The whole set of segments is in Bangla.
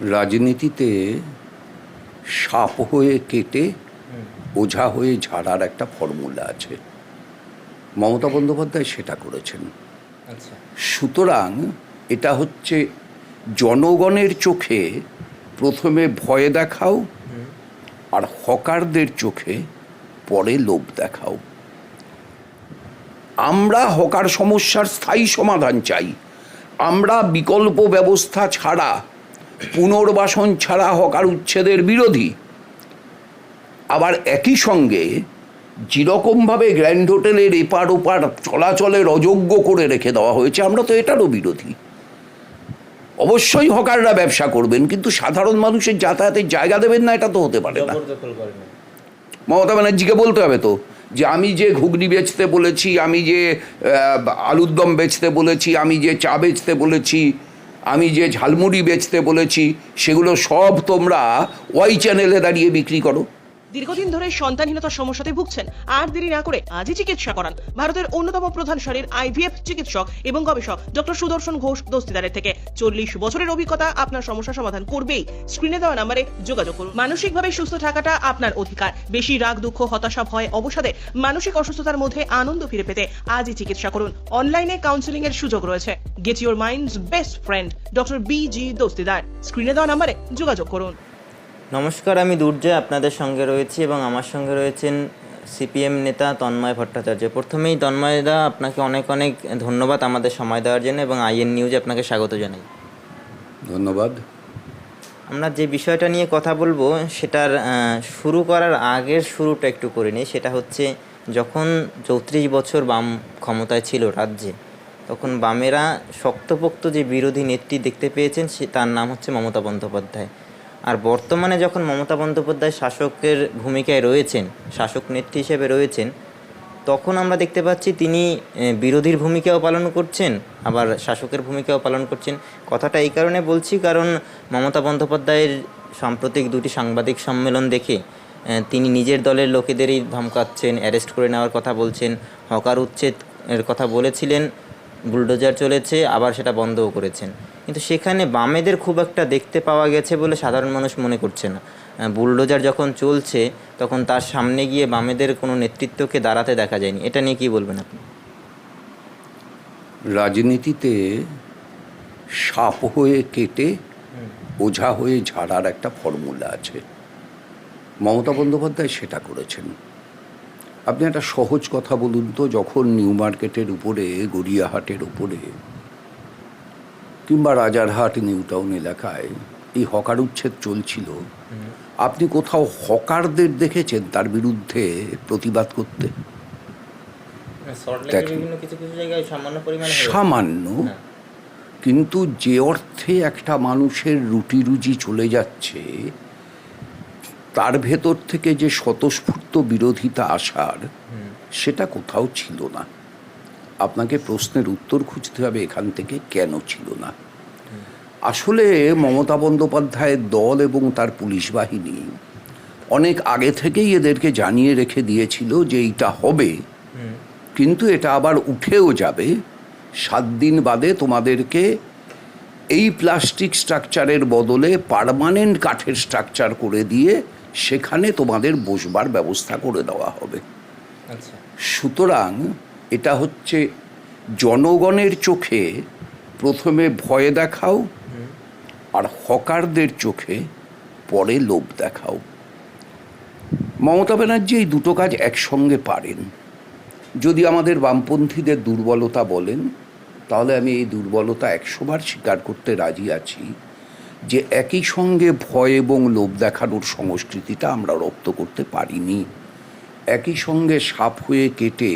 রাজনীতিতে সাপ হয়ে কেটে ওঝা হয়ে ঝাড়ার একটা ফর্মুলা আছে। মমতা বন্দ্যোপাধ্যায় সেটা করেছেন। আচ্ছা। সুতরাং এটা হচ্ছে জনগণের চোখে প্রথমে ভয় দেখাও আর হকারদের চোখে পরে লোভ দেখাও। আমরা হকার সমস্যার স্থায়ী সমাধান চাই। আমরা বিকল্প ব্যবস্থা ছাড়া পুনর্বাসন ছাড়া হকার উচ্ছেদের বিরোধী। আবার একই সঙ্গে যেরকমভাবে গ্র্যান্ড হোটেলের এপার ওপার চলাচলের অযোগ্য করে রেখে দেওয়া হয়েছে, আমরা তো এটারও বিরোধী। অবশ্যই হকাররা ব্যবসা করবেন, কিন্তু সাধারণ মানুষের যাতায়াতের জায়গা দেবেন না, এটা তো হতে পারে না। মমতা ব্যানার্জিকে বলতে হবে তো, যে আমি যে ঘুগনি বেচতে বলেছি, আমি যে আলুর দম বেচতে বলেছি, আমি যে চা বেচতে বলেছি আমি যে ঝালমুড়ি বেচতে বলেছি সেগুলো সব তোমরা ওয়াই চ্যানেলে দাঁড়িয়ে বিক্রি করো। দীর্ঘদিন ধরে সন্তানহীনতার সমস্যাতে ভুগছেন। আর দেরি না করে আজই চিকিৎসা করান। ভারতের অন্যতম প্রধান সারির আইভিএফ চিকিৎসক এবং গবেষক ডক্টর সুদর্শন ঘোষ দস্তিদারের থেকে চল্লিশ বছরের অভিজ্ঞতা আপনার সমস্যা সমাধান করবেই। স্ক্রিনে দেওয়া নাম্বারে যোগাযোগ করুন। মানসিকভাবে সুস্থ থাকাটা আপনার অধিকার। বেশি রাগ, দুঃখ, হতাশা, ভয়, অবসাদে মানসিক অসুস্থতার মধ্যে আনন্দ ফিরে পেতে আজই চিকিৎসা করুন। অনলাইনে কাউন্সিলিং এর সুযোগ রয়েছে। Get your mind's best friend doctor B G Dastidar. স্ক্রিনে দেওয়া নাম্বারে যোগাযোগ করুন। নমস্কার আমি দুর্জয় আপনাদের সঙ্গে রয়েছি এবং আমার সঙ্গে রয়েছেন সিপিএম নেতা তন্ময় ভট্টাচার্য। প্রথমেই তন্ময়দা আপনাকে অনেক অনেক ধন্যবাদ আমাদের সময় দেওয়ার জন্য এবং আইএন নিউজে আপনাকে স্বাগত জানাই। ধন্যবাদ। আমরা যে বিষয়টা নিয়ে কথা বলব সেটার শুরু করার আগের শুরুটা একটু করে নিই। সেটা হচ্ছে যখন চৌত্রিশ বছর বাম ক্ষমতায় ছিল রাজ্যে তখন বামেরা শক্তপোক্ত যে বিরোধী নেত্রী দেখতে পেয়েছেন সে তার নাম হচ্ছে মমতা বন্দ্যোপাধ্যায়। আর বর্তমানে যখন মমতা বন্দ্যোপাধ্যায় শাসকের ভূমিকায় রয়েছেন, শাসক নেত্রী হিসেবে রয়েছেন, তখন আমরা দেখতে পাচ্ছি তিনি বিরোধীর ভূমিকাও পালন করছেন, আবার শাসকের ভূমিকাও পালন করছেন। কথাটা এই কারণে বলছি কারণ মমতা বন্দ্যোপাধ্যায়ের সাম্প্রতিক দুটি সাংবাদিক সম্মেলন দেখে তিনি নিজের দলের লোকেদেরই ধমকাচ্ছেন, অ্যারেস্ট করে নেওয়ার কথা বলছেন, হকার উচ্ছেদ এর কথা বলেছিলেন। বুলডোজার চলেছে আবার সেটা বন্ধও করেছেন। কিন্তু সেখানে বামেদের খুব একটা দেখতে পাওয়া গেছে বলে সাধারণ মানুষ মনে করছে না। বুলডোজার যখন চলছে তখন তার সামনে গিয়ে বামেদের কোনো নেতৃত্বকে দাঁড়াতে দেখা যায়নি। এটা নিয়ে কি বলবেন আপনি? রাজনীতিতে সাপ হয়ে কেটে ওঝা হয়ে ঝাড়ার একটা ফর্মুলা আছে। মমতা বন্দ্যোপাধ্যায় সেটা করেছেন। আপনি একটা সহজ কথা বলুন তো যখন নিউ মার্কেটের উপরে গড়িয়াহাটের উপরে কিংবা রাজারহাট নিউ টাউন এলাকায় এই হকার উচ্ছেদ চলছিল আপনি কোথাও হকারদের দেখেছেন তার বিরুদ্ধে প্রতিবাদ করতে। সামান্য হ্যাঁ। কিন্তু যে অর্থে একটা মানুষের রুটি রুজি চলে যাচ্ছে তার ভেতর থেকে যে স্বতঃস্ফূর্ত বিরোধিতা আসার সেটা কোথাও ছিল না। আপনাকে প্রশ্নের উত্তর খুঁজতে হবে এখান থেকে কেন ছিল না। আসলে মমতা বন্দ্যোপাধ্যায়ের দল এবং তার পুলিশ বাহিনী অনেক আগে থেকেই এদেরকে জানিয়ে রেখে দিয়েছিল যে এইটা হবে। কিন্তু এটা আবার উঠেও যাবে। সাত দিন বাদে তোমাদেরকে এই প্লাস্টিক স্ট্রাকচারের বদলে পার্মানেন্ট কাঠের স্ট্রাকচার করে দিয়ে সেখানে তোমাদের বসবার ব্যবস্থা করে দেওয়া হবে। আচ্ছা। সুতরাং এটা হচ্ছে জনগণের চোখে প্রথমে ভয় দেখাও আর হকারদের চোখে পরে লোভ দেখাও। মমতা ব্যানার্জি এই দুটো কাজ একসঙ্গে পারেন। যদি আমাদের বামপন্থীদের দুর্বলতা বলেন তাহলে আমি এই দুর্বলতা একশোবার স্বীকার করতে রাজি আছি। যে একই সঙ্গে ভয় এবং লোভ দেখানোর সংস্কৃতিটা আমরা রপ্ত করতে পারিনি। একই সঙ্গে সাপ হয়ে কেটে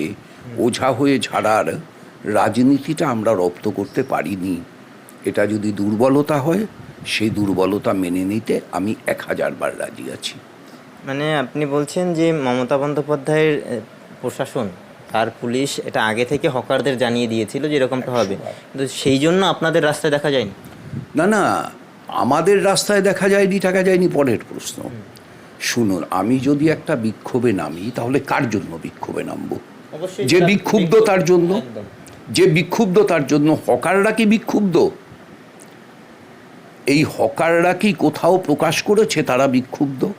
ওঝা হয়ে ঝাড়ার রাজনীতিটা আমরা রপ্ত করতে পারিনি। এটা যদি দুর্বলতা হয় সেই দুর্বলতা মেনে নিতে আমি এক হাজারবার রাজি আছি। মানে আপনি বলছেন যে মমতা বন্দ্যোপাধ্যায়ের প্রশাসন তার পুলিশ এটা আগে থেকে হকারদের জানিয়ে দিয়েছিল যে এরকমটা হবে। কিন্তু সেই জন্য আপনাদের রাস্তায় দেখা যায়নি। না না আমাদের রাস্তায় দেখা যায়নি টাকা যায়নি পরের প্রশ্ন। শুনুন আমি যদি একটা বিক্ষোভে নামি তাহলে কার জন্য বিক্ষোভে নামবো? যে বিক্ষুব্ধ তার জন্য যে বিক্ষুব্ধ তার জন্য হকাররা কি বিক্ষুব্ধ? এই হকাররা কি কোথাও প্রকাশ করেছে তারা বিক্ষুব্ধ?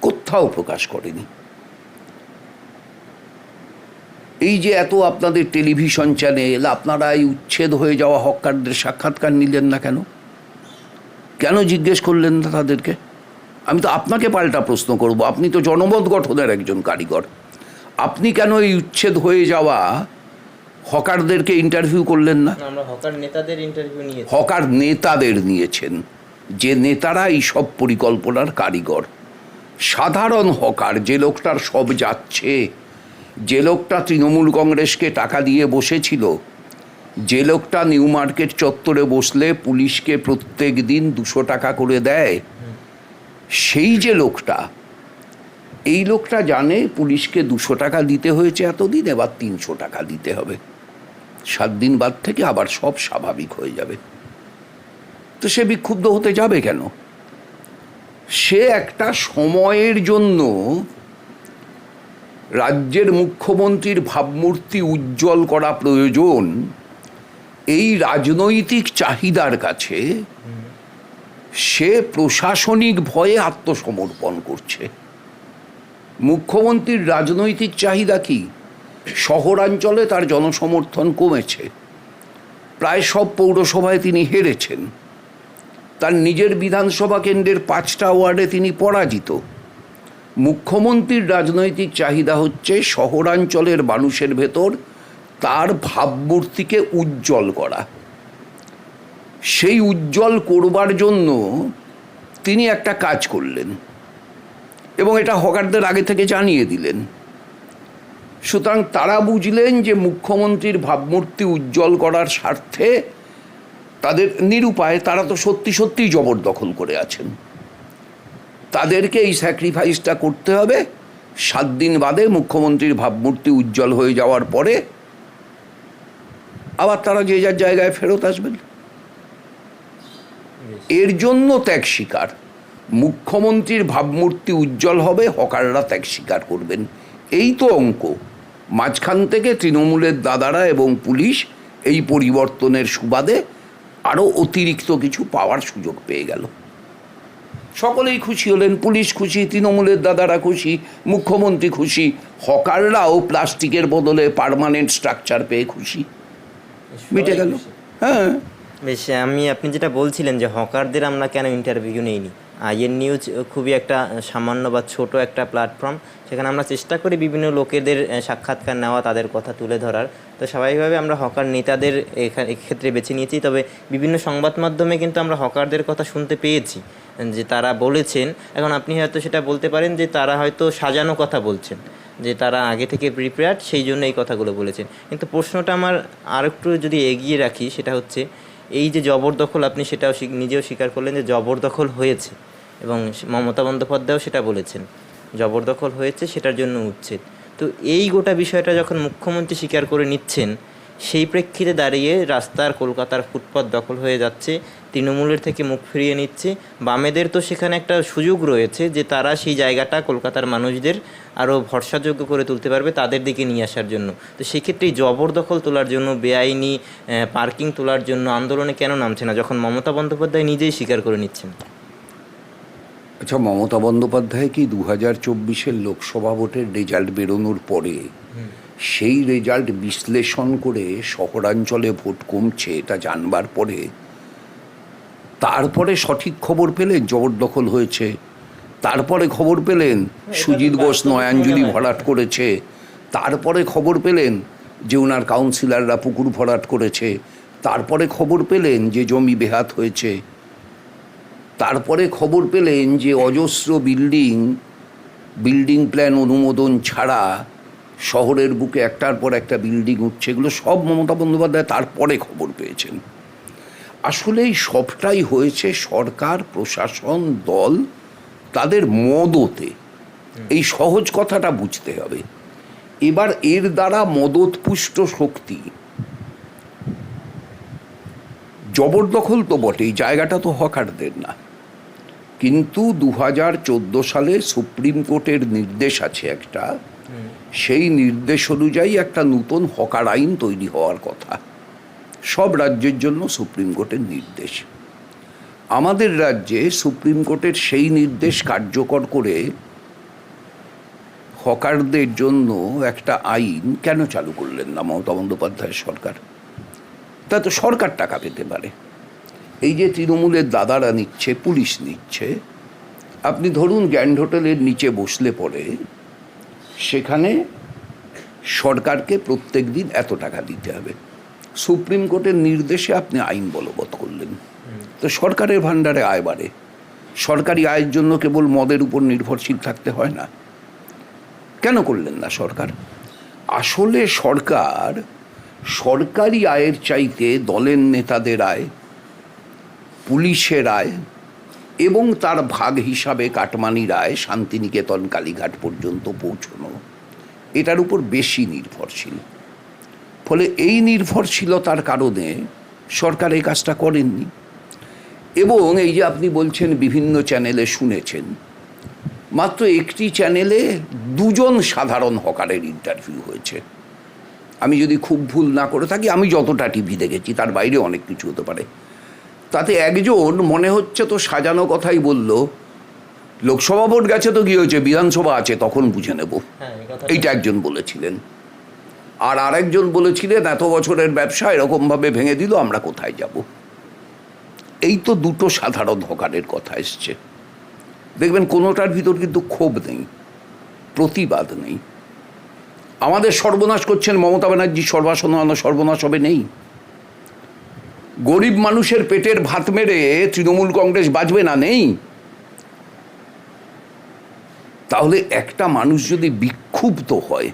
কোথাও প্রকাশ করেনি। এই যে এত আপনাদের টেলিভিশন চ্যানেল আপনারা এই উচ্ছেদ হয়ে যাওয়া হকারদের সাক্ষাৎকার নিলেন না কেন? কেন জিজ্ঞেস করলেন না তাদেরকে? আমি তো আপনাকে পাল্টা প্রশ্ন করব। আপনি তো জনমত গঠনের একজন কারিগর। আপনি কেন এই উচ্ছেদ হয়ে যাওয়া হকারদেরকে ইন্টারভিউ করলেন না? হকার নেতাদের ইন্টারভিউ নিয়েছি। হকার নেতাদের নিয়েছেন। যে নেতারা এই সব পরিকল্পনার কারিগর। সাধারণ হকার যে লোকটার সব যাচ্ছে যে লোকটা তৃণমূল কংগ্রেসকে টাকা দিয়ে বসেছিল যে লোকটা নিউ মার্কেট চত্বরে বসলে পুলিশকে প্রত্যেক দিন দুশো টাকা করে দেয়, সেই যে লোকটা, এই লোকটা জানে পুলিশকে দুশো টাকা দিতে হয়েছে এতদিন, এবার তিনশো টাকা দিতে হবে। সাত দিন বাদ থেকে আবার সব স্বাভাবিক হয়ে যাবে। তো সে বিক্ষুব্ধ হতে যাবে কেন? সে একটা সময়ের জন্য রাজ্যের মুখ্যমন্ত্রীর ভাবমূর্তি উজ্জ্বল করা প্রয়োজন এই রাজনৈতিক চাহিদার কাছে সে প্রশাসনিক ভয়ে আত্মসমর্পণ করছে। মুখ্যমন্ত্রীর রাজনৈতিক চাহিদা কি? শহরাঞ্চলে তার জনসমর্থন কমেছে। প্রায় সব পৌরসভায় তিনি হেরেছেন। তার নিজের বিধানসভা কেন্দ্রের পাঁচটা ওয়ার্ডে তিনি পরাজিত। মুখ্যমন্ত্রীর রাজনৈতিক চাহিদা হচ্ছে শহরাঞ্চলের মানুষের ভেতর তার ভাবমূর্তিকে উজ্জ্বল করা। সেই উজ্জ্বল করবার জন্য তিনি একটা কাজ করলেন এবং এটা হকারদের আগে থেকে জানিয়ে দিলেন। সুতরাং তারা বুঝলেন যে মুখ্যমন্ত্রীর ভাবমূর্তি উজ্জ্বল করার স্বার্থে তাদের নিরুপায় তারা তো সত্যি সত্যিই জবরদখল করে আছেন। তাদেরকে এই স্যাক্রিফাইসটা করতে হবে। সাত দিন বাদে মুখ্যমন্ত্রীর ভাবমূর্তি উজ্জ্বল হয়ে যাওয়ার পরে আবার তারা যে যার জায়গায় ফেরত আসবেন। এর জন্য ত্যাগ স্বীকার। মুখ্যমন্ত্রীর ভাবমূর্তি উজ্জ্বল হবে, হকাররা ত্যাগ স্বীকার করবেন। এই তো অঙ্ক। মাঝখান থেকে তৃণমূলের দাদারা এবং পুলিশ এই পরিবর্তনের সুবাদে আরও অতিরিক্ত কিছু পাওয়ার সুযোগ পেয়ে গেল। সকলেই খুশি হলেন, পুলিশ খুশি, তৃণমূলের দাদারা খুশি, মুখ্যমন্ত্রী খুশি, হকাররাও প্লাস্টিকের বদলে পার্মানেন্ট স্ট্রাকচার পেয়ে খুশি। মিটে গেল। হ্যাঁ। বেশ আমি আপনি যেটা বলছিলেন যে হকারদের আমরা কেন ইন্টারভিউ নেইনি? আইএন নিউজ খুবই একটা সামান্য বা ছোট একটা প্ল্যাটফর্ম সেখানে আমরা চেষ্টা করি বিভিন্ন লোকেদের সাক্ষাৎকার নেওয়া তাদের কথা তুলে ধরার। তো স্বাভাবিকভাবে আমরা হকার নেতাদের এক্ষেত্রে বেছে নিয়েছি তবে বিভিন্ন সংবাদ মাধ্যমে কিন্তু আমরা হকারদের কথা শুনতে পেয়েছি যে তারা বলেছেন। এখন আপনি হয়তো সেটা বলতে পারেন যে তারা হয়তো সাজানো কথা বলছেন। যে তারা আগে থেকে প্রিপেয়ার্ড সেই জন্য এই কথাগুলো বলেছেন। কিন্তু প্রশ্নটা আমার আর একটু যদি এগিয়ে রাখি, সেটা হচ্ছে, এই যে জবরদখল আপনি সেটাও নিজেও স্বীকার করলেন যে জবরদখল হয়েছে এবং মমতা বন্দ্যোপাধ্যায়ও সেটা বলেছেন। জবরদখল হয়েছে, সেটার জন্য উচ্ছেদ। তো এই গোটা বিষয়টা যখন মুখ্যমন্ত্রী স্বীকার করে নিচ্ছেন সেই প্রেক্ষিতে দাঁড়িয়ে রাস্তার কলকাতার ফুটপাত দখল হয়ে যাচ্ছে তৃণমূলের থেকে মুখ ফিরিয়ে নিচ্ছে। বামেদের তো সেখানে একটা সুযোগ রয়েছে যে তারা সেই জায়গাটা কলকাতার মানুষদের আরও ভরসাযোগ্য করে তুলতে পারবে তাদের দিকে নিয়ে আসার জন্য। তো সেক্ষেত্রে জবরদখল তোলার জন্য বেআইনি পার্কিং তোলার জন্য আন্দোলনে কেন নামছে না যখন মমতা বন্দ্যোপাধ্যায় নিজেই স্বীকার করে নিচ্ছেন? আচ্ছা মমতা বন্দ্যোপাধ্যায় কি দু হাজার চব্বিশের লোকসভা ভোটের রেজাল্ট বেরোনোর পরে সেই রেজাল্ট বিশ্লেষণ করে শহরাঞ্চলে ভোট কমছে এটা জানবার পরে। তারপরে সঠিক খবর পেলেন জবরদখল হয়েছে। তারপরে খবর পেলেন সুজিত বোস নয়াঞ্জলি ভরাট করেছে। তারপরে খবর পেলেন যে ওনার কাউন্সিলররা পুকুর ভরাট করেছে। তারপরে খবর পেলেন যে জমি বেহাত হয়েছে। তারপরে খবর পেলেন যে অজস্র বিল্ডিং বিল্ডিং প্ল্যান অনুমোদন ছাড়া শহরের বুকে একটার পর একটা বিল্ডিং উঠছে, এগুলো সব মমতা বন্দ্যোপাধ্যায় তারপরে খবর পেয়েছেন। আসলে এই সবটাই হয়েছে সরকার, প্রশাসন, দল, তাদের মদতে। এই সহজ কথাটা বুঝতে হবে। এবার এর দ্বারা মদতপুষ্ট শক্তি। জবরদখল তো বটেই, জায়গাটা তো হকারদের না। কিন্তু দু হাজার চোদ্দ সালে সুপ্রিম কোর্টের নির্দেশ আছে একটা। সেই নির্দেশ অনুযায়ী একটা নতুন হকার আইন তৈরি হওয়ার কথা। সব রাজ্যের জন্য সুপ্রিম কোর্টের নির্দেশ। আমাদের রাজ্যে সুপ্রিম কোর্টের সেই নির্দেশ কার্যকর করে হকারদের জন্য একটা আইন কেন চালু করলেন না মমতা বন্দ্যোপাধ্যায়ের সরকার? তা তো সরকার টাকা পেতে পারে। এই যে তৃণমূলের দাদারা নিচ্ছে, পুলিশ নিচ্ছে, আপনি ধরুন গ্র্যান্ড হোটেলের নিচে বসলে পরে সেখানে সরকারকে প্রত্যেক দিন এত টাকা দিতে হবে। সুপ্রিম কোর্টের নির্দেশে আপনি আইন বলবৎ করলেন। তো সরকারের ভাণ্ডারে আয় বাড়ে। সরকারি আয়ের জন্য কেবল মদের উপর নির্ভরশীল থাকতে হয় না। কেন করলেন না সরকার? আসলে সরকার সরকারি আয়ের চাইতে দলের নেতাদের আয় পুলিশের আয় এবং তার ভাগ হিসাবে কাটমানি রায় শান্তিনিকেতন, কালীঘাট পর্যন্ত পৌঁছনো। এটার উপর বেশি নির্ভরশীল। ফলে এই নির্ভরশীলতার কারণে সরকার এই কাজটা করেননি। এবং এই যে আপনি বলছেন, বিভিন্ন চ্যানেলে শুনেছেন, মাত্র একটি চ্যানেলে দুজন সাধারণ হকারের ইন্টারভিউ হয়েছে। আমি যদি খুব ভুল না করে থাকি, আমি যতটা টিভি দেখেছি, তার বাইরে অনেক কিছু হতে পারে। তাতে একজন মনে হচ্ছে তো সাজানো কথাই বলল লোকসভা ভোট গেছে তো কি হয়েছে? বিধানসভা আছে তখন বুঝে নেব। হ্যাঁ এইটা একজন বলেছিলেন। আর আরেকজন বলেছিলেন এত বছরের ব্যবসা এরকমভাবে ভেঙে দিল আমরা কোথায় যাব? এই তো দুটো সাধারণ হকারের কথা এসছে। দেখবেন কোনোটার ভিতর কিন্তু ক্ষোভ নেই প্রতিবাদ নেই। আমাদের সর্বনাশ করছেন মমতা ব্যানার্জি সর্বাসন্ন সর্বনাশ হবে নেই। গরিব মানুষের পেটের ভাত মেরে তৃণমূল কংগ্রেস বাঁচবে না নেই? তাহলে একটা মানুষ যদি বিক্ষুব্ধ হয়,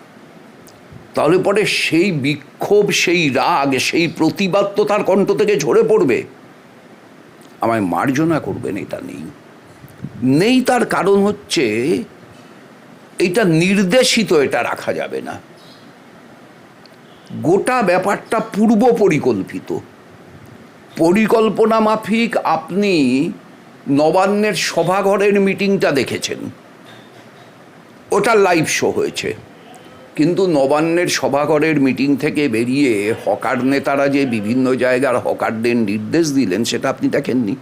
তাহলে পরে সেই বিক্ষোভ, সেই রাগ, সেই প্রতিবাদ তো তার কণ্ঠ থেকে ঝরে পড়বে। আমায় মার্জনা করবেন, এটা নেই। নেই তার কারণ হচ্ছে, এটা নির্দেশিত, এটা রাখা যাবে না। গোটা ব্যাপারটা পূর্ব পরিকল্পিত পরিকল্পনা মাফিক আপনি নবান্নের সভাঘরের মিটিংটা দেখেছেন। ওটা লাইভ শো হয়েছে। কিন্তু নবান্নের সভাঘরের মিটিং থেকে বেরিয়ে হকার নেতারা যে বিভিন্ন জায়গার হকারদের নির্দেশ দিলেন সেটা আপনি দেখেননি?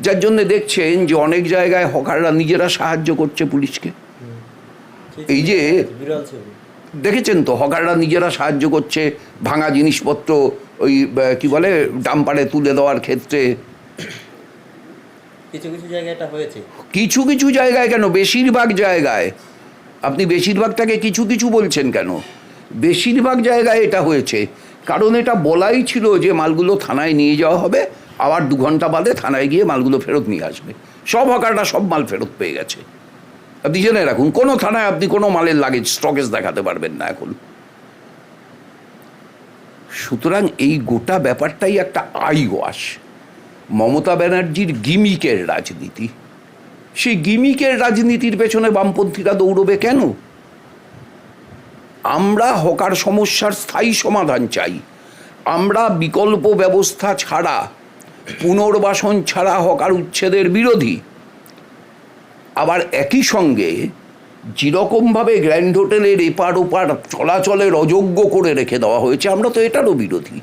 যার জন্য দেখছেন যে অনেক জায়গায় হকাররা নিজেরা সাহায্য করছে পুলিশকে। এই যে দেখেছেন তো হকাররা নিজেরা সাহায্য করছে ভাঙা জিনিসপত্র ওই কি বলে ডাম্পারে তুলে দেওয়ার ক্ষেত্রে। কিছু কিছু জায়গায় এটা হয়েছে। কিছু কিছু জায়গায় কেন? বেশিরভাগ জায়গায়। আপনি বেশিরভাগটাকে কিছু কিছু বলছেন কেন? বেশিরভাগ জায়গায় এটা হয়েছে। কারণ এটা বলাই ছিল যে মালগুলো থানায় নিয়ে যাওয়া হবে। আবার দু ঘণ্টা বাদে থানায় গিয়ে মালগুলো ফেরত নিয়ে আসবে। সব হকাররা সব মাল ফেরত পেয়ে গেছে। আপনি জেনে রাখুন কোনো থানায় আপনি কোনো মালের লাগেজ স্টকেজ দেখাতে পারবেন না এখন। সুতরাং এই গোটা ব্যাপারটাই একটা আই ওয়াশ। মমতা ব্যানার্জির গিমিকের রাজনীতি। সেই গিমিকের রাজনীতির পেছনে বামপন্থীরা দৌড়বে কেন? আমরা হকার সমস্যার স্থায়ী সমাধান চাই। আমরা বিকল্প ব্যবস্থা ছাড়া, পুনর্বাসন ছাড়া হকার উচ্ছেদের বিরোধী। আবার একই সঙ্গে যেরকমভাবে গ্র্যান্ড হোটেলের এপার ওপার চলাচলের অযোগ্য করে রেখে দেওয়া হয়েছে আমরা তো এটারও বিরোধী।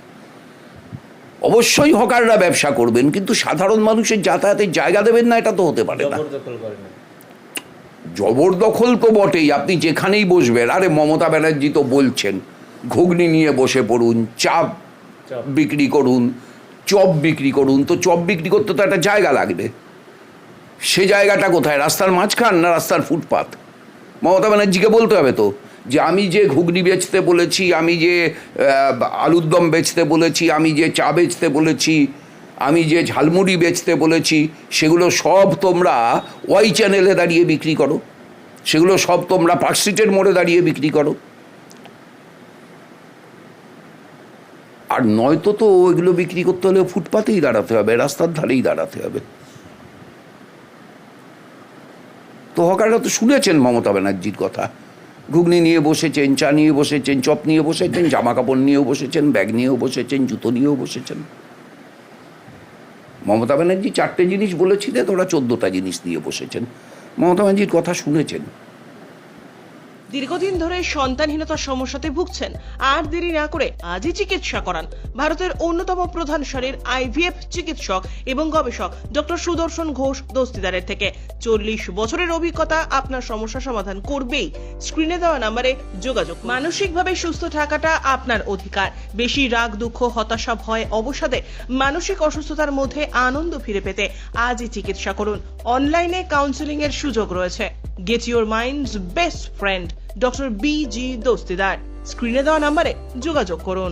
অবশ্যই হকাররা ব্যবসা করবেন কিন্তু সাধারণ মানুষের যাতায়াতের জায়গা দেবেন না এটা তো হতে পারে না। জবরদখল তো বটেই আপনি যেখানেই বসবেন আরে মমতা ব্যানার্জি তো বলছেন ঘুগনি নিয়ে বসে পড়ুন চাপ। বিক্রি করুন চপ বিক্রি করুন তো চপ বিক্রি করতে তো একটা জায়গা লাগবে। সে জায়গাটা কোথায় রাস্তার মাঝখান না রাস্তার ফুটপাত? মমতা ব্যানার্জিকে বলতে হবে তো, যে আমি যে ঘুগনি বেচতে বলেছি, আমি যে আলুর দম বেচতে বলেছি, আমি যে চা বেচতে বলেছি, আমি যে ঝালমুড়ি বেচতে বলেছি, সেগুলো সব তোমরা ওয়াই চ্যানেলে দাঁড়িয়ে বিক্রি করো। সেগুলো সব তোমরা পার্ক স্ট্রিটের মোড়ে দাঁড়িয়ে বিক্রি করো। আর নয়তো তো এগুলো বিক্রি করতে হলে ফুটপাতেই দাঁড়াতে হবে, রাস্তার ধারেই দাঁড়াতে হবে। তো হকাররা তো শুনেছেন মমতা ব্যানার্জির কথা। ঘুগনি নিয়ে বসেছেন, চা নিয়ে বসেছেন, চপ নিয়ে বসেছেন জামা কাপড় নিয়েও বসেছেন, ব্যাগ নিয়েও বসেছেন, জুতো নিয়েও বসেছেন। মমতা ব্যানার্জি চারটে জিনিস বলেছিলেন, ওরা চোদ্দোটা জিনিস নিয়ে বসেছেন। মমতা ব্যানার্জির কথা শুনেছেন। দীর্ঘদিন ধরে সন্তানহীনতার সমস্যাতে ভুগছেন। আর দেরি না করে আজই চিকিৎসা করান। ভারতের অন্যতম প্রধান সারির আইভিএফ চিকিৎসক এবং গবেষক ডক্টর সুদর্শন ঘোষ দস্তিদারের থেকে। চল্লিশ বছরের অভিজ্ঞতা আপনার সমস্যা সমাধান করবেই। স্ক্রিনে দেওয়া নাম্বারে যোগাযোগ। মানসিকভাবে সুস্থ থাকাটা আপনার অধিকার। বেশি রাগ, দুঃখ, হতাশা, ভয়, অবসাদে মানসিক অসুস্থতার মধ্যে আনন্দ ফিরে পেতে আজই চিকিৎসা করুন। অনলাইনে কাউন্সেলিং এর সুযোগ রয়েছে। Get your mind's best friend doctor B G Dastidar স্ক্রিনে দেওয়া নাম্বারে যোগাযোগ করুন।